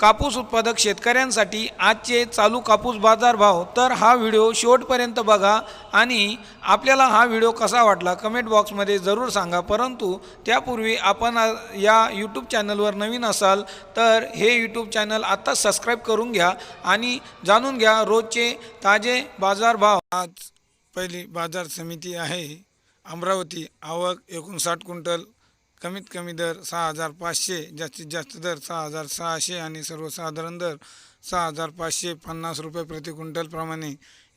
कापूस उत्पादक शेतकऱ्यांसाठी आजचे चालू कापूस बाजार भाव. तर हा व्हिडिओ शेवटपर्यंत बघा आणि आपल्याला हा व्हिडिओ कसा वाटला कमेंट बॉक्समध्ये जरूर सांगा. परंतु त्यापूर्वी आपण या यूट्यूब चॅनलवर नवीन असाल तर हे यूट्यूब चॅनल आत्ताच सबस्क्राईब करून घ्या आणि जाणून घ्या रोजचे ताजे बाजार भाव. आज पहिली बाजार समिती आहे. अमरावती आवक एकोणसाठ क्विंटल कमीत कमी दर सहा हजार पाचशे जास्तीत जास्त दर सहा हजार सहाशे आणि सर्वसाधारण दर सहा हजार पाचशे पन्नास रुपये प्रति क्विंटलप्रमाणे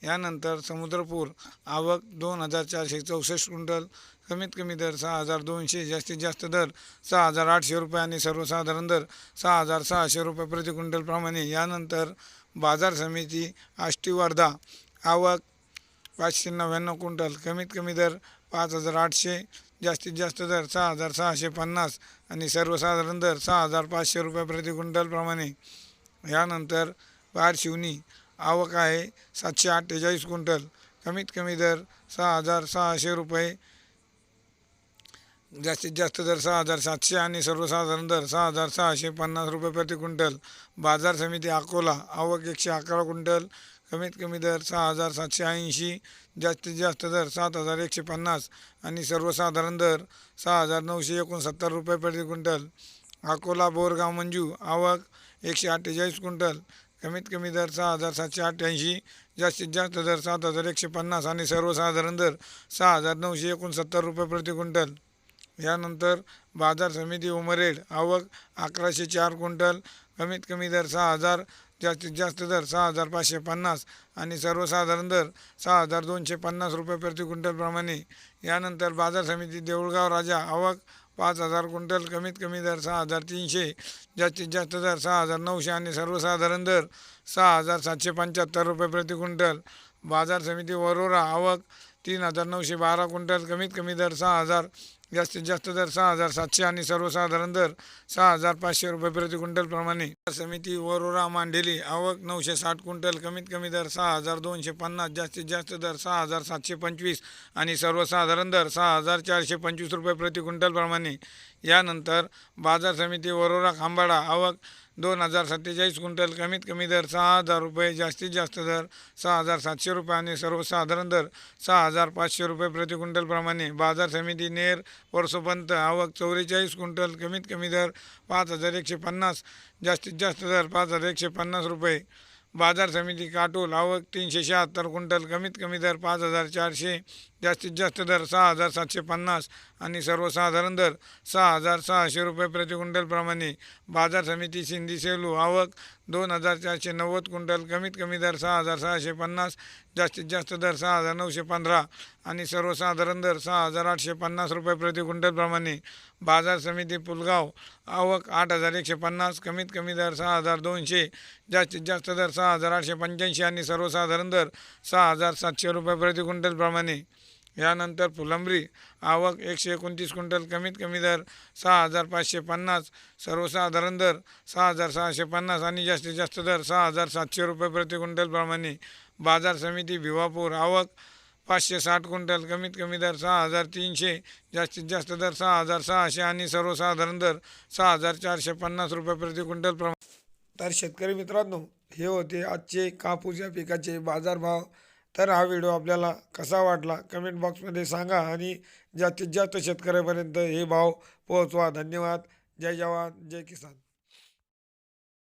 यानंतर समुद्रपूर आवक दोन हजार चारशे चौसष्ट क्विंटल कमीत कमी दर सहा हजार दोनशे जास्तीत जास्त दर सहा हजार आठशे रुपये आणि सर्वसाधारण दर सहा हजार सहाशे रुपये प्रति क्विंटलप्रमाणे यानंतर बाजार समिती आष्टी वर्धा आवक पाचशे नव्याण्णव क्विंटल कमीत कमी दर पाच हजार आठशे जास्तीत जास्त दर सहा हजार सहाशे पन्नास आणि सर्वसाधारण दर सहा हजार पाचशे रुपये प्रति क्विंटलप्रमाणे यानंतर बार शिवनी आवक आहे सातशे अठ्ठेचाळीस क्विंटल. कमीत कमी दर सहा हजार सहाशे रुपये. जास्तीत जास्त दर सहा हजार सातशे आणि सर्वसाधारण दर सहा हजार सहाशे पन्नास रुपये प्रति क्विंटल. बाजार समिती अकोला आवक एकशे अकरा क्विंटल. कमीत कमी दर सहा हजार सातशे ऐंशी जास्तीत जास्त दर सात हजार एकशे पन्नास आणि सर्वसाधारण दर सहा हजार नऊशे एकोणसत्तर रुपये प्रति क्विंटल. अकोला बोरगाव मंजू आवक एकशे अठ्ठेचाळीस क्विंटल. कमीत कमी दर सहा हजार सातशे अठ्ठ्याऐंशी जास्तीत जास्त दर सात हजार एकशे पन्नास आणि सर्वसाधारण दर सहा हजार नऊशे एकोणसत्तर रुपये प्रति क्विंटल. यानंतर बाजार समिती उमरेड आवक अकराशे चार क्विंटल. कमीत कमी दर सहा हजार जास्तीत जास्त दर सहा हजार पाचशे पन्नास आणि सर्वसाधारण दर सहा हजार दोनशे पन्नास रुपये प्रति क्विंटलप्रमाणे यानंतर बाजार समिती देऊळगाव राजा आवक पाच हजार क्विंटल कमीत कमी दर सहा हजार तीनशे जास्तीत जास्त दर सहा हजार नऊशे आणि सर्वसाधारण दर सहा हजार सातशे पंच्याहत्तर रुपये प्रति क्विंटल. बाजार समिती वरोरा आवक तीन हजार नऊशे बारा क्विंटल कमीत कमी दर सहा हजार जास्तीत जास्त दर सहा हजार सातशे आणि सर्वसाधारण दर सहा हजार पाचशे रुपये प्रति क्विंटल प्रमाणे. समिती वरोरा मांडेली आवक नऊशे साठ क्विंटल कमीत कमी दर सहा हजार दोनशे पन्नास जास्तीत जास्त दर सहा हजार सातशे पंचवीस आणि सर्वसाधारण दर सहा हजार चारशे पंचवीस रुपये प्रति क्विंटल प्रमाणे. यानंतर बाजार समिती वरोरा खांबाडा आवक दोन हजार सत्तेचाळीस क्विंटल कमीत कमी दर सहा हजार रुपये जास्तीत जास्त दर सहा हजार सातशे रुपये आणि सर्वसाधारण दर सहा हजार पाचशे रुपये प्रति क्विंटलप्रमाणे बाजार समिती नेर वर्षोपंत आवक चौवेचाळीस क्विंटल कमीत कमी दर पाच हजार एकशे पन्नास जास्तीत जास्त दर पाच हजार एकशे पन्नास रुपये. बाजार समिती काटोल आवक तीनशे शहात्तर क्विंटल कमीत कमी दर पाच हजार चारशे जास्तीत जास्त दर सहा हजार सातशे पन्नास आणि सर्वसाधारण दर सहा हजार सहाशे रुपये प्रति क्विंटलप्रमाणे बाजार समिती सिंधी सेलू आवक दोन हजार चारशे नव्वद क्विंटल कमीत कमी दर सहा हजार सहाशे पन्नास जास्तीत जास्त दर सहा हजार नऊशे पंधरा आणि सर्वसाधारण दर सहा हजार आठशे पन्नास रुपये प्रति क्विंटलप्रमाणे बाजार समिती पुलगाव आवक आठ हजार एकशे पन्नास कमीत कमी दर सहा हजार दोनशे जास्तीत जास्त दर सहा हजार आठशे पंच्याऐंशी आणि सर्वसाधारण दर सहा हजार सातशे रुपये प्रति क्विंटलप्रमाणे यानंतर फुलंब्री आवक एकशे एकोणतीस क्विंटल कमीत कमी दर सहा हजार पाचशे पन्नास सर्वसाधारण दर सहा हजार सहाशे पन्नास आणि जास्तीत जास्त दर सहा हजार सातशे रुपये प्रति क्विंटलप्रमाणे बाजार समिती भिवापूर आवक पाचशे साठ क्विंटल कमीत कमी दर सहा हजार तीनशे जास्तीत जास्त दर सहा हजार सहाशे आणि सर्वसाधारण दर सहा हजार चारशे पन्नास रुपये प्रति क्विंटल प्रमा तर शेतकरी मित्रांनो हे होते आजचे कापूस या पिकाचे बाजारभाव. तर हा व्हिडिओ आपल्याला कसा वाटला कमेंट बॉक्समध्ये सांगा आणि जास्तीत जास्त शेतकऱ्यापर्यंत हे भाव पोहोचवा. धन्यवाद. जय जवान. जय किसान.